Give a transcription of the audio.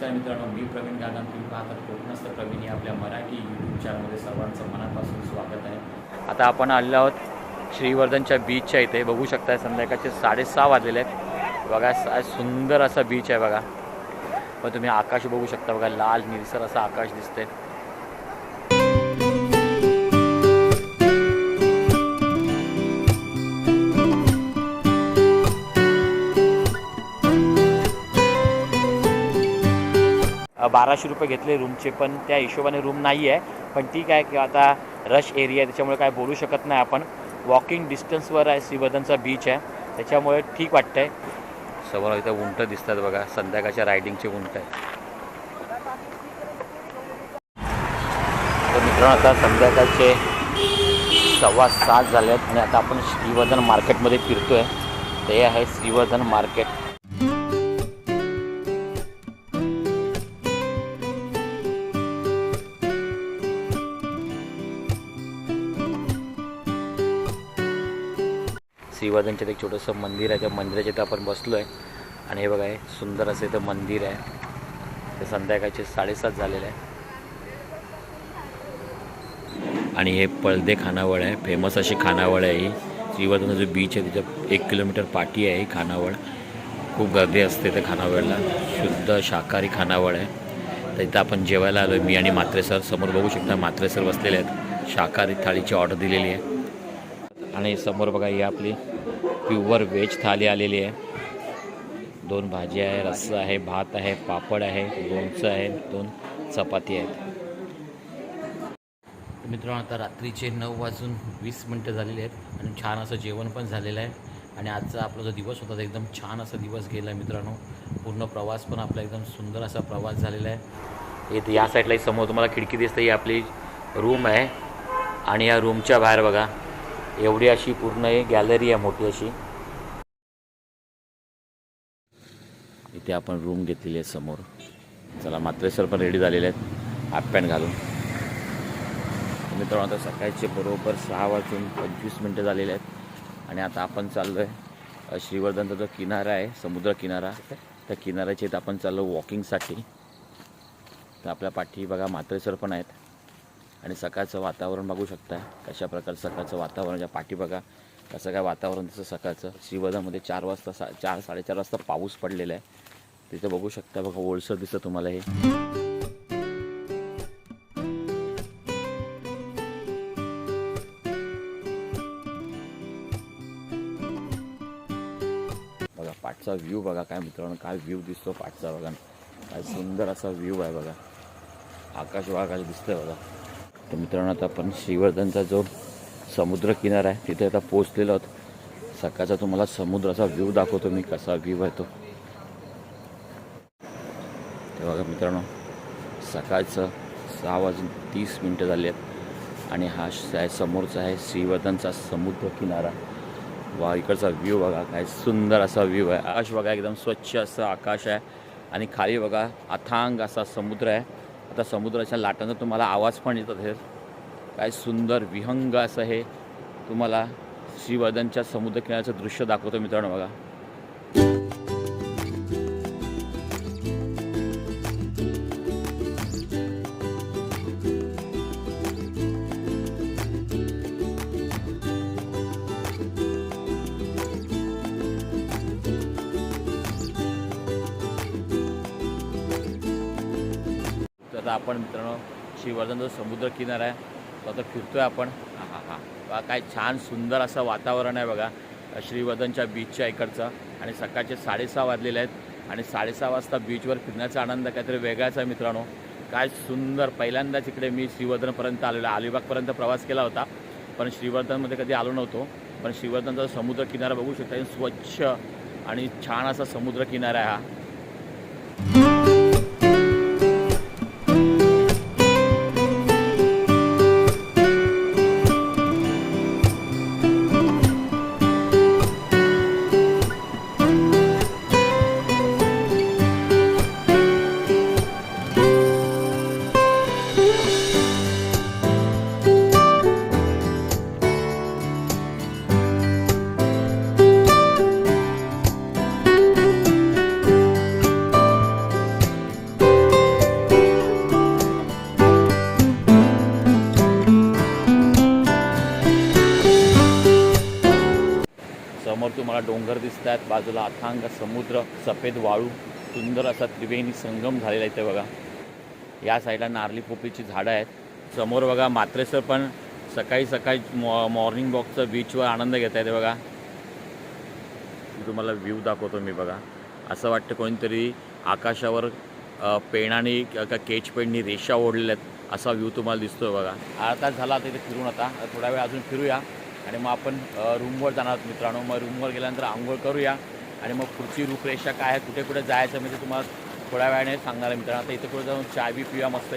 नमस्कार मित्रांनो मी प्रवीण गागन. तुम्ही पाहतात कोकणस्थ प्रवीण या आपल्या मराठी यूट्यूब चॅनलमध्ये सर्वांचं मनापासून स्वागत आहे. आता आपण आलेलो आहोत श्रीवर्धनच्या बीचच्या इथे. बघू शकताय संध्याकाळचे साडेसहा वाजलेले आहेत. बघा सुंदर असा बीच आहे बघा. पण तुम्ही आकाश बघू शकता बघा लाल निरसर असं आकाश दिसतंय. बाराशे रुपये घेतले रूमचे पण त्या हिशोबाने रूम नाही आहे. पण ठीक आहे किंवा आता रश एरिया आहे त्याच्यामुळे काय बोलू शकत नाही आपण. वॉकिंग डिस्टन्सवर आहे श्रीवर्धनचा बीच आहे. त्याच्यामुळे ठीक वाटतंय. समोर इथं उंट दिसतात बघा. संध्याकाळच्या रायडिंगचे उंट आहे. तर मित्रांनो आता संध्याकाळचे सव्वा सात झाले आहेत आणि आता आपण श्रीवर्धन मार्केटमध्ये फिरतो आहे ते आहे श्रीवर्धन मार्केट श्रीवर्धनच्यात एक छोटंसं मंदिर आहे त्या मंदिराच्या इथं आपण बसलो आहे आणि हे बघा हे सुंदर असं इथं मंदिर आहे. ते संध्याकाळचे साडेसात झालेलं आहे. आणि हे पळदे खानावळ आहे. फेमस अशी खानावळ आहे ही. श्रीवर्धन जो बीच आहे तिथं एक किलोमीटर पाठी आहे ही खानावळ. खूप गर्दी असते त्या खानावळला. शुद्ध शाकाहारी खानावळ आहे. तर इथं आपण जेवायला आलो मी आणि मात्रे सर समोर बघू शकता मात्रे सर बसलेले आहेत. शाकाहारी थाळीची ऑर्डर दिलेली आहे. आणि समोर बघा ही आपली प्युअर व्हेज थाली आलेली आहे. दोन भाजी आहे रस्सा आहे भात आहे पापड आहे लोणचं आहे दोन चपाती आहेत. मित्रांनो आता रात्रीचे नऊ वाजून वीस मिनटं झालेले आहेत आणि छान असं जेवण पण झालेलं आहे. आणि आजचा आपला जो दिवस होता तो एकदम छान असा दिवस गेला आहे मित्रांनो. पूर्ण प्रवास पण आपला एकदम सुंदर असा प्रवास झालेला आहे. इथे या साईडला समोर तुम्हाला खिडकी दिसते ही आपली रूम आहे. आणि या रूमच्या बाहेर बघा एवढी अशी पूर्ण एक गॅलरी आहे मोठी अशी. इथे आपण रूम घेतलेली आहे समोर. चला मात्रेसर पण रेडी झालेले आहेत. हाफ पॅन्ट घालून. मित्रांनो आता सकाळचे बरोबर सहा वाजून पंचवीस मिनटं झालेले आहेत. आणि आता आपण चाललो आहे श्रीवर्धनचा जो किनारा आहे समुद्र किनारा त्या किनाऱ्याच्या इथं आपण चाललो वॉकिंगसाठी तर आपल्या पाठी बघा मात्रेसर पण आहेत. आणि सकाळचं वातावरण बघू शकता कशा प्रकारचं सकाळचं वातावरणाच्या पाठी बघा कसं काय वातावरण तसं सकाळचं. श्रीवर्धनमध्ये चार वाजता सा चार साडेचार वाजता पाऊस पडलेला आहे. तिथं बघू शकता बघा ओळसर दिसतं तुम्हाला हे. बघा पाठचा व्ह्यू बघा काय मित्रांनो काय व्ह्यू दिसतो पाठचा बघा. काय सुंदर असा व्ह्यू आहे बघा. आकाश वाघाच दिसतंय बघा. तर मित्रांनो आता आपण श्रीवर्धनचा जो समुद्रकिनारा आहे तिथे आता पोचलेलो आहोत. सकाळचा तुम्हाला समुद्राचा व्ह्यू दाखवतो मी कसा व्ह्यू आहे तो. बघा मित्रांनो सकाळचं सहा वाजून तीस मिनटं झाली आहेत आणि हा श- आहे समोरचा आहे श्रीवर्धनचा समुद्रकिनारा. वा इकडचा व्ह्यू बघा काय सुंदर असा व्ह्यू आहे. आकाश बघा एकदम स्वच्छ असं आकाश आहे. आणि खाली बघा अथांग असा समुद्र आहे. आता समुद्राच्या लाटांचा तुम्हाला आवाज पण येत असेल काय सुंदर विहंग असं हे. तुम्हाला श्रीवर्धनच्या समुद्रकिनाऱ्याचं दृश्य दाखवतो मित्रांनो बघा. आता आपण मित्रांनो श्रीवर्धन जो समुद्र किनारा आहे तो आता फिरतोय आपण. हा हा हा. काय छान सुंदर असं वातावरण आहे बघा श्रीवर्धनच्या बीचच्या इकडचं. आणि सकाळचे साडेसहा वाजलेले आहेत. आणि साडेसहा वाजता बीचवर फिरण्याचा आनंद काहीतरी वेगळाच आहे मित्रांनो. काय सुंदर पहिल्यांदाच इकडे मी श्रीवर्धनपर्यंत आलेलो आहे. अलिबागपर्यंत प्रवास केला होता. पण श्रीवर्धनमध्ये कधी आलो नव्हतो. पण श्रीवर्धनचा समुद्र किनारा बघू शकता स्वच्छ आणि छान असा समुद्र किनारा आहे हा. समोर तुम्हाला डोंगर दिसत आहेत बाजूला अथांग समुद्र सफेद वाळू सुंदर असा त्रिवेणी संगम झालेला आहे इथे बघा. या साईडला नारली पोपळीची झाडं आहेत. समोर बघा मात्रेसर पण सकाळी सकाळी मॉ मॉर्निंग वॉकचं बीचवर आनंद घेत आहे ते बघा. तुम्हाला व्ह्यू दाखवतो मी बघा. असं वाटतं कोणीतरी आकाशावर पेणाने का केच पेननी रेषा ओढलेल्या आहेत. असा व्ह्यू तुम्हाला दिसतोय बघा. अर्धा झाला आता इथे फिरून आता आता. थोडा वेळ अजून फिरूया. आणि मग आपण रूमवर जाणार आहोत मित्रांनो. मग रूमवर गेल्यानंतर आंघोळ करूया. आणि मग पुढची रूपरेषा काय आहे कुठे कुठे जायचं म्हणजे तुम्हाला थोड्या वेळाने सांगणार आहे मित्रांनो. आता इथे कुठे जाऊन चाय बी पिऊया मस्त